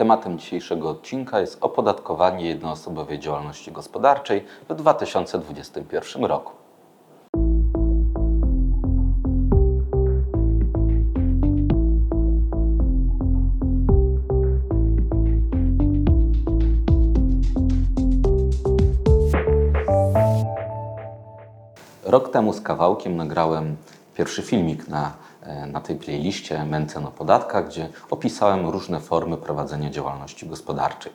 Tematem dzisiejszego odcinka jest opodatkowanie jednoosobowej działalności gospodarczej w 2021 roku. Rok temu z kawałkiem nagrałem pierwszy filmik na, e, na tej playliście Mencen o podatkach, gdzie opisałem różne formy prowadzenia działalności gospodarczej.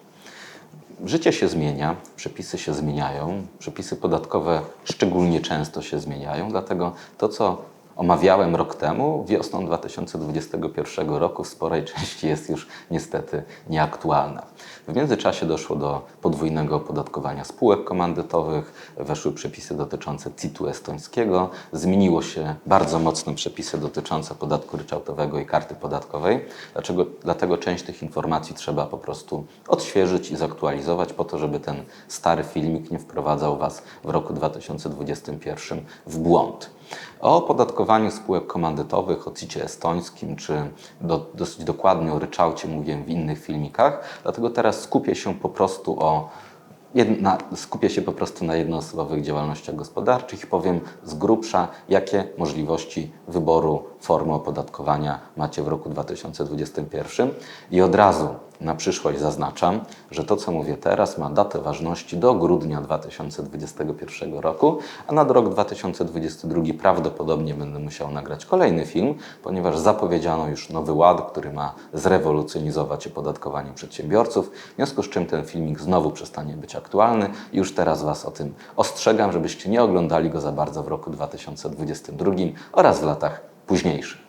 Życie się zmienia, przepisy się zmieniają, przepisy podatkowe szczególnie często się zmieniają, dlatego to, co omawiałem rok temu, wiosną 2021 roku w sporej części jest już niestety nieaktualna. W międzyczasie doszło do podwójnego opodatkowania spółek komandytowych, weszły przepisy dotyczące CIT-u estońskiego, zmieniło się bardzo mocno przepisy dotyczące podatku ryczałtowego i karty podatkowej. Dlaczego? Dlatego część tych informacji trzeba po prostu odświeżyć i zaktualizować po to, żeby ten stary filmik nie wprowadzał Was w roku 2021 w błąd. O opodatkowaniu spółek komandytowych, o CIT-cie estońskim, czy do, dosyć dokładnie o ryczałcie mówiłem w innych filmikach, dlatego teraz skupię się po prostu o jedna, skupię się po prostu na jednoosobowych działalnościach gospodarczych i powiem z grubsza, jakie możliwości wyboru formy opodatkowania macie w roku 2021. I od razu na przyszłość zaznaczam, że to, co mówię teraz, ma datę ważności do grudnia 2021 roku, a na rok 2022 prawdopodobnie będę musiał nagrać kolejny film, ponieważ zapowiedziano już nowy ład, który ma zrewolucjonizować opodatkowanie przedsiębiorców, w związku z czym ten filmik znowu przestanie być aktualny i już teraz Was o tym ostrzegam, żebyście nie oglądali go za bardzo w roku 2022 oraz w latach późniejszych.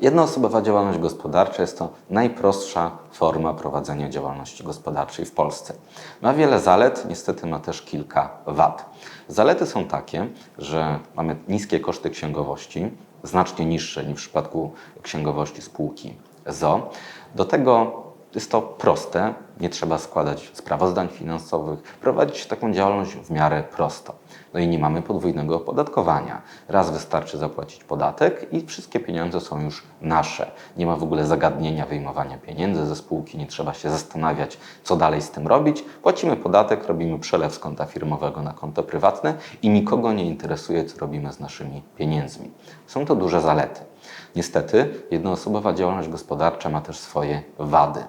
Jednoosobowa działalność gospodarcza jest to najprostsza forma prowadzenia działalności gospodarczej w Polsce. Ma wiele zalet, niestety ma też kilka wad. Zalety są takie, że mamy niskie koszty księgowości, znacznie niższe niż w przypadku księgowości spółki ZO. Do tego jest to proste, nie trzeba składać sprawozdań finansowych, prowadzić taką działalność w miarę prosto. No i nie mamy podwójnego opodatkowania. Raz wystarczy zapłacić podatek i wszystkie pieniądze są już nasze. Nie ma w ogóle zagadnienia wyjmowania pieniędzy ze spółki, nie trzeba się zastanawiać, co dalej z tym robić. Płacimy podatek, robimy przelew z konta firmowego na konto prywatne i nikogo nie interesuje, co robimy z naszymi pieniędzmi. Są to duże zalety. Niestety, jednoosobowa działalność gospodarcza ma też swoje wady.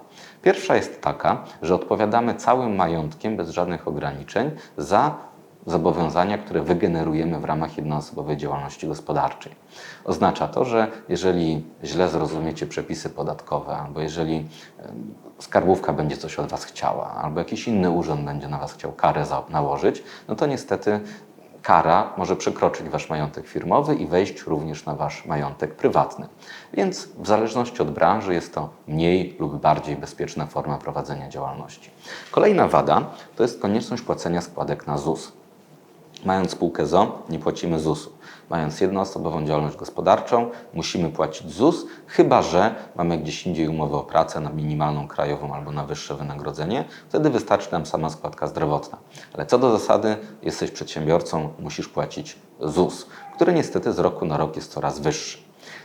Pierwsza jest taka, że odpowiadamy całym majątkiem bez żadnych ograniczeń za zobowiązania, które wygenerujemy w ramach jednoosobowej działalności gospodarczej. Oznacza to, że jeżeli źle zrozumiecie przepisy podatkowe, albo jeżeli skarbówka będzie coś od Was chciała, albo jakiś inny urząd będzie na Was chciał karę nałożyć, no to niestety kara może przekroczyć Wasz majątek firmowy i wejść również na Wasz majątek prywatny. Więc w zależności od branży jest to mniej lub bardziej bezpieczna forma prowadzenia działalności. Kolejna wada to jest konieczność płacenia składek na ZUS. Mając spółkę ZO, nie płacimy ZUS-u. Mając jednoosobową działalność gospodarczą, musimy płacić ZUS, chyba że mamy gdzieś indziej umowę o pracę na minimalną krajową albo na wyższe wynagrodzenie. Wtedy wystarczy nam sama składka zdrowotna. Ale co do zasady, jesteś przedsiębiorcą, musisz płacić ZUS, który niestety z roku na rok jest coraz wyższy.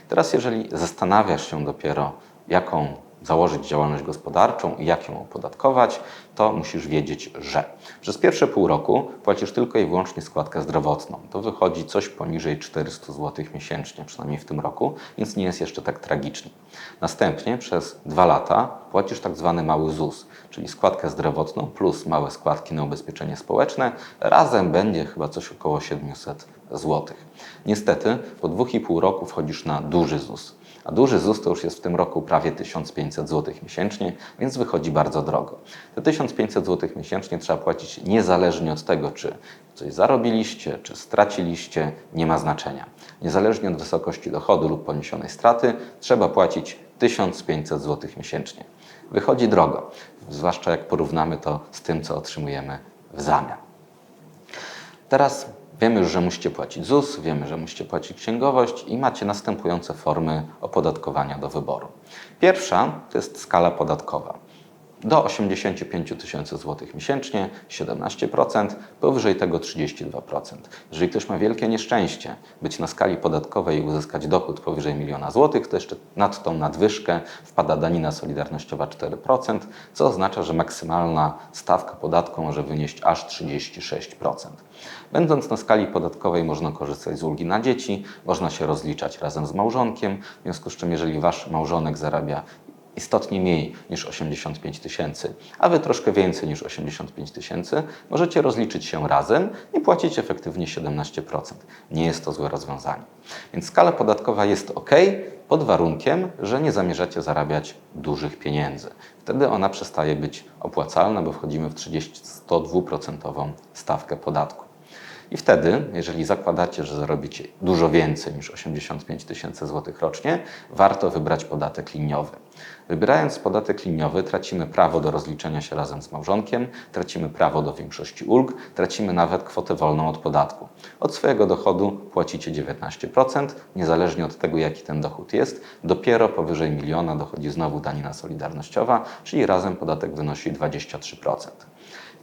Teraz, jeżeli zastanawiasz się dopiero, jaką założyć działalność gospodarczą i jak ją opodatkować, to musisz wiedzieć, że przez pierwsze pół roku płacisz tylko i wyłącznie składkę zdrowotną. To wychodzi coś poniżej 400 zł miesięcznie, przynajmniej w tym roku, więc nie jest jeszcze tak tragicznie. Następnie przez dwa lata płacisz tak zwany mały ZUS, czyli składkę zdrowotną plus małe składki na ubezpieczenie społeczne. Razem będzie chyba coś około 700 zł. Niestety po dwóch i pół roku wchodzisz na duży ZUS. A duży ZUS to już jest w tym roku prawie 1500 zł miesięcznie, więc wychodzi bardzo drogo. Te 1500 zł miesięcznie trzeba płacić niezależnie od tego, czy coś zarobiliście, czy straciliście, nie ma znaczenia. Niezależnie od wysokości dochodu lub poniesionej straty, trzeba płacić 1500 zł miesięcznie. Wychodzi drogo, zwłaszcza jak porównamy to z tym, co otrzymujemy w zamian. Teraz wiemy już, że musicie płacić ZUS, wiemy, że musicie płacić księgowość i macie następujące formy opodatkowania do wyboru. Pierwsza to jest skala podatkowa. Do 85 tysięcy złotych miesięcznie 17%, powyżej tego 32%. Jeżeli ktoś ma wielkie nieszczęście być na skali podatkowej i uzyskać dochód powyżej miliona złotych, to jeszcze nad tą nadwyżkę wpada danina solidarnościowa 4%, co oznacza, że maksymalna stawka podatku może wynieść aż 36%. Będąc na skali podatkowej można korzystać z ulgi na dzieci, można się rozliczać razem z małżonkiem, w związku z czym jeżeli wasz małżonek zarabia istotnie mniej niż 85 tysięcy, a wy troszkę więcej niż 85 tysięcy, możecie rozliczyć się razem i płacić efektywnie 17%. Nie jest to złe rozwiązanie. Więc skala podatkowa jest ok, pod warunkiem, że nie zamierzacie zarabiać dużych pieniędzy. Wtedy ona przestaje być opłacalna, bo wchodzimy w 30-102% stawkę podatku. I wtedy, jeżeli zakładacie, że zarobicie dużo więcej niż 85 tysięcy złotych rocznie, warto wybrać podatek liniowy. Wybierając podatek liniowy, tracimy prawo do rozliczenia się razem z małżonkiem, tracimy prawo do większości ulg, tracimy nawet kwotę wolną od podatku. Od swojego dochodu płacicie 19%, niezależnie od tego, jaki ten dochód jest. Dopiero powyżej miliona dochodzi znowu danina solidarnościowa, czyli razem podatek wynosi 23%.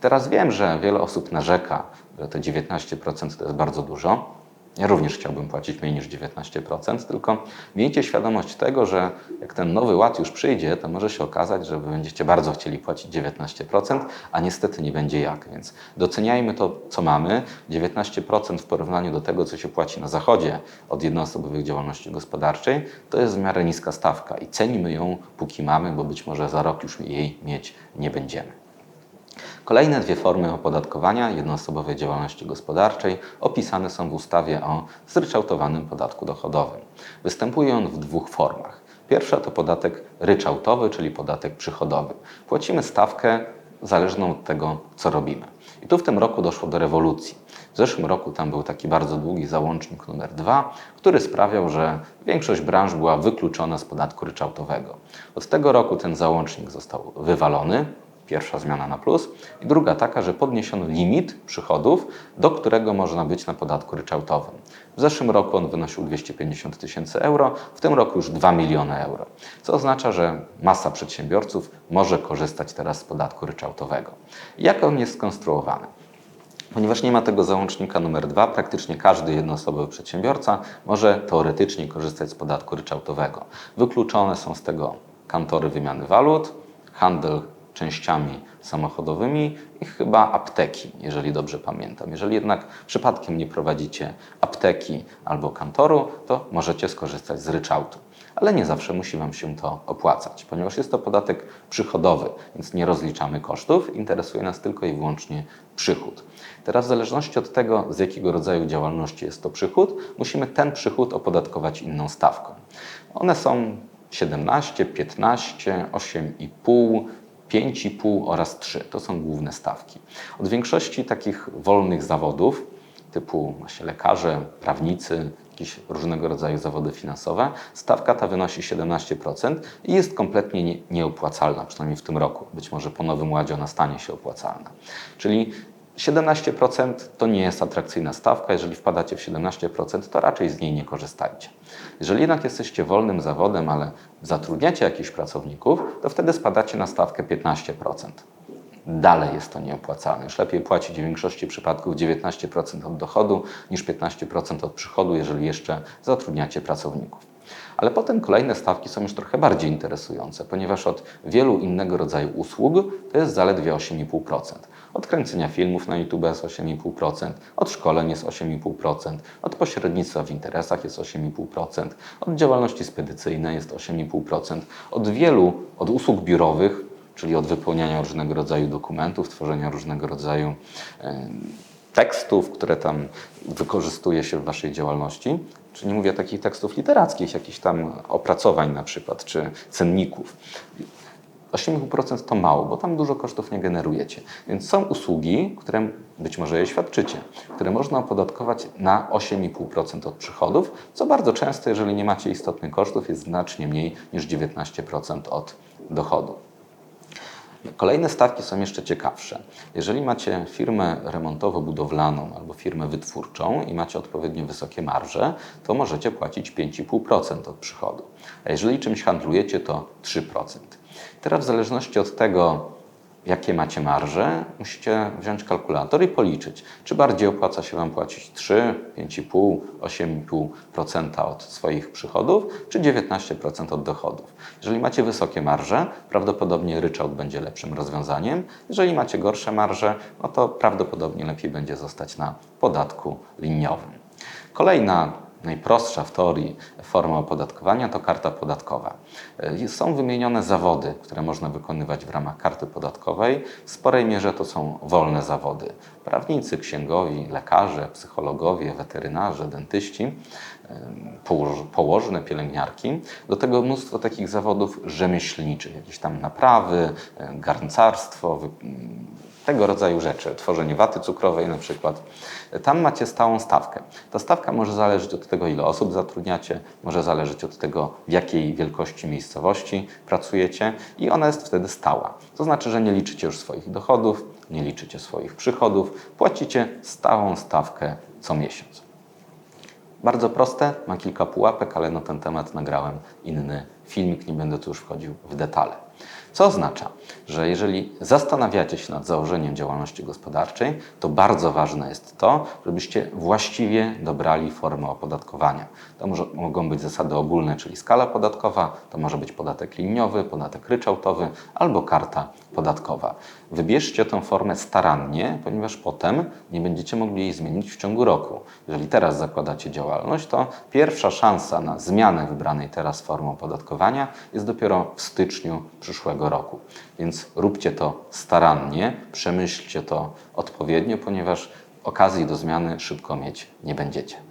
Teraz wiem, że wiele osób narzeka, te 19% to jest bardzo dużo. Ja również chciałbym płacić mniej niż 19%, tylko miejcie świadomość tego, że jak ten nowy ład już przyjdzie, to może się okazać, że wy będziecie bardzo chcieli płacić 19%, a niestety nie będzie jak. Więc doceniajmy to, co mamy. 19% w porównaniu do tego, co się płaci na zachodzie od jednoosobowych działalności gospodarczej, to jest w miarę niska stawka i cenimy ją, póki mamy, bo być może za rok już jej mieć nie będziemy. Kolejne dwie formy opodatkowania jednoosobowej działalności gospodarczej opisane są w ustawie o zryczałtowanym podatku dochodowym. Występuje on w dwóch formach. Pierwsza to podatek ryczałtowy, czyli podatek przychodowy. Płacimy stawkę zależną od tego, co robimy. I tu w tym roku doszło do rewolucji. W zeszłym roku tam był taki bardzo długi załącznik numer dwa, który sprawiał, że większość branż była wykluczona z podatku ryczałtowego. Od tego roku ten załącznik został wywalony, Pierwsza zmiana na plus. I druga taka, że podniesiono limit przychodów, do którego można być na podatku ryczałtowym. W zeszłym roku on wynosił 250 tysięcy euro, w tym roku już 2 miliony euro. Co oznacza, że masa przedsiębiorców może korzystać teraz z podatku ryczałtowego. Jak on jest skonstruowany? Ponieważ nie ma tego załącznika numer dwa, praktycznie każdy jednoosobowy przedsiębiorca może teoretycznie korzystać z podatku ryczałtowego. Wykluczone są z tego kantory wymiany walut, handel częściami samochodowymi i chyba apteki, jeżeli dobrze pamiętam. Jeżeli jednak przypadkiem nie prowadzicie apteki albo kantoru, to możecie skorzystać z ryczałtu. Ale nie zawsze musi Wam się to opłacać, ponieważ jest to podatek przychodowy, więc nie rozliczamy kosztów, interesuje nas tylko i wyłącznie przychód. Teraz w zależności od tego, z jakiego rodzaju działalności jest to przychód, musimy ten przychód opodatkować inną stawką. One są 17, 15, 8,5, 5,5 oraz 3. To są główne stawki. Od większości takich wolnych zawodów, typu właśnie lekarze, prawnicy, jakieś różnego rodzaju zawody finansowe, stawka ta wynosi 17% i jest kompletnie nie, nieopłacalna, przynajmniej w tym roku. Być może po nowym ładzie ona stanie się opłacalna. Czyli 17% to nie jest atrakcyjna stawka. Jeżeli wpadacie w 17%, to raczej z niej nie korzystajcie. Jeżeli jednak jesteście wolnym zawodem, ale zatrudniacie jakichś pracowników, to wtedy spadacie na stawkę 15%. Dalej jest to nieopłacalne. Już lepiej płacić w większości przypadków 19% od dochodu niż 15% od przychodu, jeżeli jeszcze zatrudniacie pracowników. Ale potem kolejne stawki są już trochę bardziej interesujące, ponieważ od wielu innego rodzaju usług to jest zaledwie 8,5%. Od kręcenia filmów na YouTube jest 8,5%, od szkoleń jest 8,5%, od pośrednictwa w interesach jest 8,5%, od działalności spedycyjnej jest 8,5%, od wielu, od usług biurowych, czyli od wypełniania różnego rodzaju dokumentów, tworzenia różnego rodzaju tekstów, które tam wykorzystuje się w Waszej działalności, czy nie mówię takich tekstów literackich, jakichś tam opracowań na przykład, czy cenników. 8,5% to mało, bo tam dużo kosztów nie generujecie. Więc są usługi, które być może je świadczycie, które można opodatkować na 8,5% od przychodów, co bardzo często, jeżeli nie macie istotnych kosztów, jest znacznie mniej niż 19% od dochodu. Kolejne stawki są jeszcze ciekawsze. Jeżeli macie firmę remontowo-budowlaną albo firmę wytwórczą i macie odpowiednio wysokie marże, to możecie płacić 5,5% od przychodu. A jeżeli czymś handlujecie, to 3%. Teraz w zależności od tego, jakie macie marże, musicie wziąć kalkulator i policzyć, czy bardziej opłaca się Wam płacić 3, 5,5, 8,5% od swoich przychodów, czy 19% od dochodów. Jeżeli macie wysokie marże, prawdopodobnie ryczałt będzie lepszym rozwiązaniem. Jeżeli macie gorsze marże, no to prawdopodobnie lepiej będzie zostać na podatku liniowym. Kolejna najprostsza w teorii forma opodatkowania to karta podatkowa. Y, Są wymienione zawody, które można wykonywać w ramach karty podatkowej. W sporej mierze to są wolne zawody. Prawnicy, księgowi, lekarze, psychologowie, weterynarze, dentyści, y, położ- położne, pielęgniarki. Do tego mnóstwo takich zawodów rzemieślniczych, jakieś tam naprawy, y, garncarstwo, tego rodzaju rzeczy, tworzenie waty cukrowej na przykład. Tam macie stałą stawkę. Ta stawka może zależeć od tego, ile osób zatrudniacie, może zależeć od tego, w jakiej wielkości miejscowości pracujecie i ona jest wtedy stała. To znaczy, że nie liczycie już swoich dochodów, nie liczycie swoich przychodów, płacicie stałą stawkę co miesiąc. Bardzo proste, ma kilka pułapek, ale na ten temat nagrałem inny filmik, nie będę tu już wchodził w detale. Co oznacza, że jeżeli zastanawiacie się nad założeniem działalności gospodarczej, to bardzo ważne jest to, żebyście właściwie dobrali formę opodatkowania. To może, mogą być zasady ogólne, czyli skala podatkowa, to może być podatek liniowy, podatek ryczałtowy albo karta podatkowa. Wybierzcie tę formę starannie, ponieważ potem nie będziecie mogli jej zmienić w ciągu roku. Jeżeli teraz zakładacie działalność, to pierwsza szansa na zmianę wybranej teraz formy opodatkowania jest dopiero w styczniu przyszłego roku. Więc róbcie to starannie, przemyślcie to odpowiednio, ponieważ okazji do zmiany szybko mieć nie będziecie.